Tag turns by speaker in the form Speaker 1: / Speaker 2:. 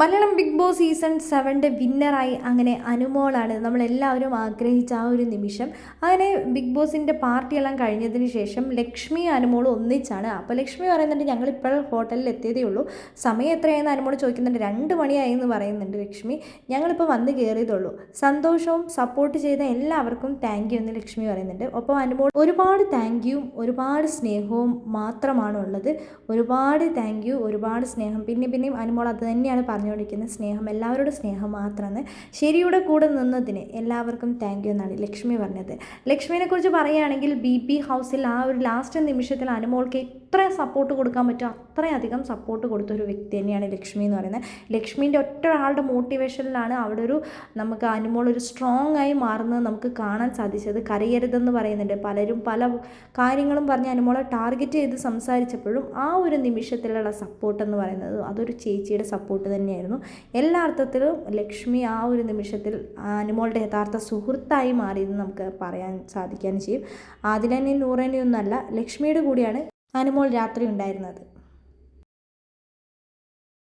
Speaker 1: Malayalam big Boss season സെവന്റെ വിന്നറായി അങ്ങനെ അനുമോളാണ്. നമ്മളെല്ലാവരും ആഗ്രഹിച്ച ആ ഒരു നിമിഷം. അങ്ങനെ ബിഗ് ബോസിന്റെ പാർട്ടിയെല്ലാം കഴിഞ്ഞതിന് ശേഷം ലക്ഷ്മി അനുമോൾ ഒന്നിച്ചാണ്. അപ്പോൾ ലക്ഷ്മി പറയുന്നുണ്ട് ഞങ്ങളിപ്പോൾ ഹോട്ടലിൽ എത്തിയതേ ഉള്ളൂ. സമയം എത്രയായെന്ന് അനുമോൾ ചോദിക്കുന്നുണ്ട്. രണ്ട് മണിയായി എന്ന് പറയുന്നുണ്ട് ലക്ഷ്മി. ഞങ്ങളിപ്പോൾ വന്ന് കയറിയതുള്ളൂ സന്തോഷവും സപ്പോർട്ട് ചെയ്ത എല്ലാവർക്കും താങ്ക് യു എന്ന് ലക്ഷ്മി പറയുന്നുണ്ട്. ഒപ്പം അനുമോൾ ഒരുപാട് താങ്ക് ഒരുപാട് സ്നേഹവും മാത്രമാണ് ഉള്ളത് ഒരുപാട് താങ്ക് യു ഒരുപാട് സ്നേഹം. പിന്നെ പിന്നെയും അനുമോൾ അത് തന്നെയാണ് പറഞ്ഞുകൊണ്ടിരിക്കുന്നത് സ്നേഹം എല്ലാവരുടെ സ്നേഹം മാത്രമാണ്. ശരിയുടെ കൂടെ നിന്നതിന് എല്ലാവർക്കും താങ്ക് യു എന്നാണ് ലക്ഷ്മി പറഞ്ഞത്. ലക്ഷ്മിനെ കുറിച്ച് പറയുകയാണെങ്കിൽ ബി പി ഹൗസിൽ ആ ഒരു ലാസ്റ്റ് നിമിഷത്തിൽ അനുമോൾക്ക് എത്ര സപ്പോർട്ട് കൊടുക്കാൻ പറ്റുമോ അത്രയധികം സപ്പോർട്ട് കൊടുത്ത ഒരു വ്യക്തി തന്നെയാണ് ലക്ഷ്മി എന്ന് പറയുന്നത്. ലക്ഷ്മീന്റെ ഒറ്റ ഒരാളുടെ മോട്ടിവേഷനിലാണ് അവിടെ ഒരു നമുക്ക് അനുമോൾ ഒരു സ്ട്രോങ് ആയി മാറുന്നത് നമുക്ക് കാണാൻ സാധിച്ചത്. കരയരുതെന്ന് പറയുന്നുണ്ട്. പലരും പല കാര്യങ്ങളും പറഞ്ഞ് അനുമോളെ ടാർഗറ്റ് ചെയ്ത് സംസാരിച്ചപ്പോഴും ആ ഒരു നിമിഷത്തിലുള്ള സപ്പോർട്ട് എന്ന് പറയുന്നത് അതൊരു ചേച്ചിയുടെ സപ്പോർട്ട് തന്നെയായിരുന്നു. എല്ലാ അർത്ഥത്തിലും ലക്ഷ്മി ആ ഒരു നിമിഷത്തിൽ അനുമോളുടെ യഥാർത്ഥ സുഹൃത്തായി മാറിയെന്ന് നമുക്ക് പറയാൻ സാധിക്കാനും ചെയ്യും. ആദിലനെയും നൂറനെയും ഒന്നല്ല ലക്ഷ്മിയുടെ കൂടിയാണ് അനുമോൾ രാത്രി ഉണ്ടായിരുന്നത്.